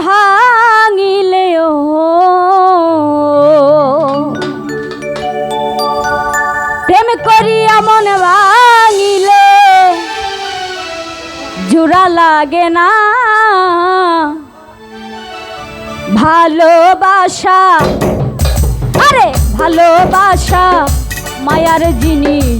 ভাঙিলেও। প্রেম করিয়া মন ভাঙিলে জোড়া লাগে না। ভালোবাসা আরে ভালোবাসা মায়ার জিনিস।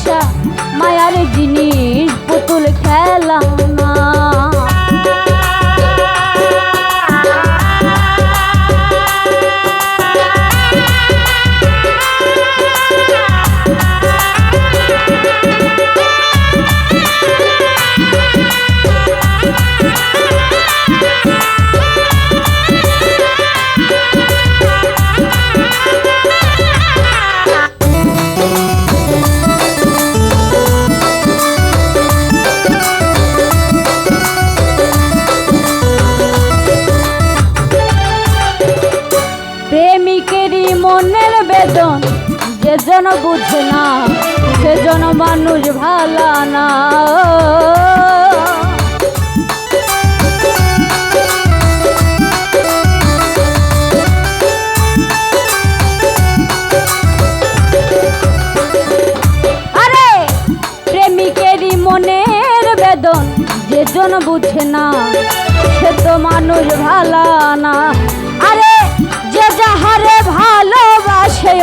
ভালোবাসা জন বুঝে না সেজন মানুষ ভালা না বেদন যে জন বুঝে না, সে তো মানুষ ভালা না। আরে, যে যাহারে ভালোবাসে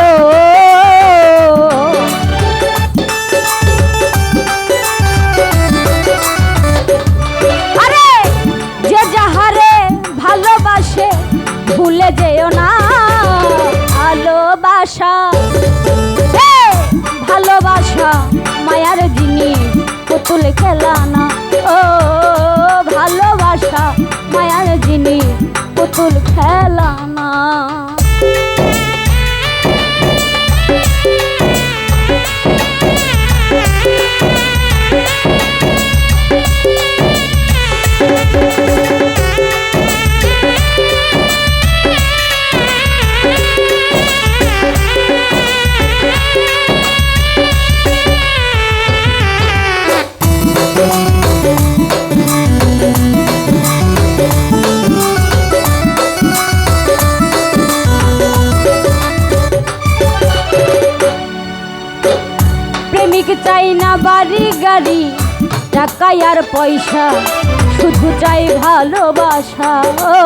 ভুলে যেও না। ভালোবাসা। ভালোবাসা, মায়ার জিনিস পুতুল খেলা না ও, ভালোবাসা, মায়ার জিনিস পুতুল খেলা না বাড়ি গাড়ি, টাকা আর পয়সা, শুধু চাই ভালোবাসা। ও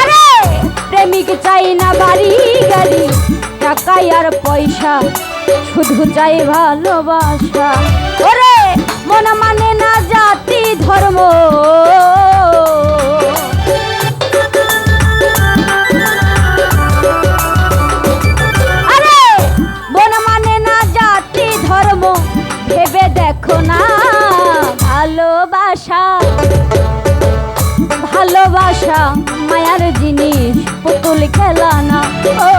আরে চাই না বাড়ি গাড়ি, টাকা আর পয়সা, শুধু চাই ভালোবাসা। ওরে, মন মানে না জাতি দেখো না ভালোবাসা। ভালোবাসা মায়ার জিনিস পুতুল খেলানা ও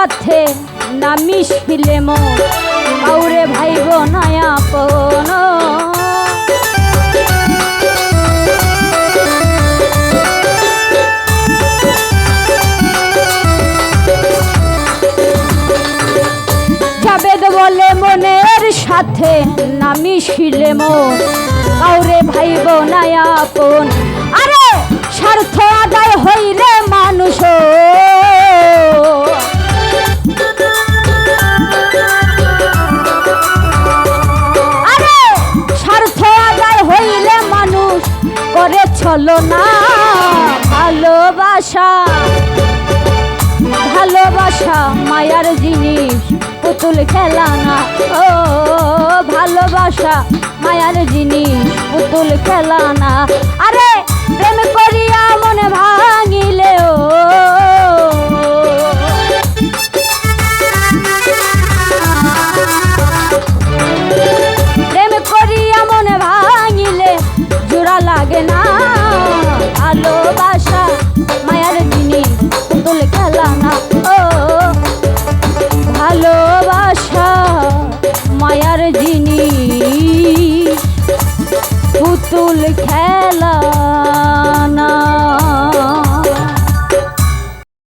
সাথে না মিশিলে মন। আউরে ভাই বোনায় আপন বলে, মনের সাথে না মিশিলে মন। আউরে ভাই বোনায় আপন আরে, স্বার্থ আদায় হইলে মানুষ। বলো না, ভালোবাসা। ভালোবাসা মায়ার জিনিস, পুতুল খেলা না ও, ভালোবাসা মায়ার জিনিস, পুতুল খেলা না পুতুল খেলা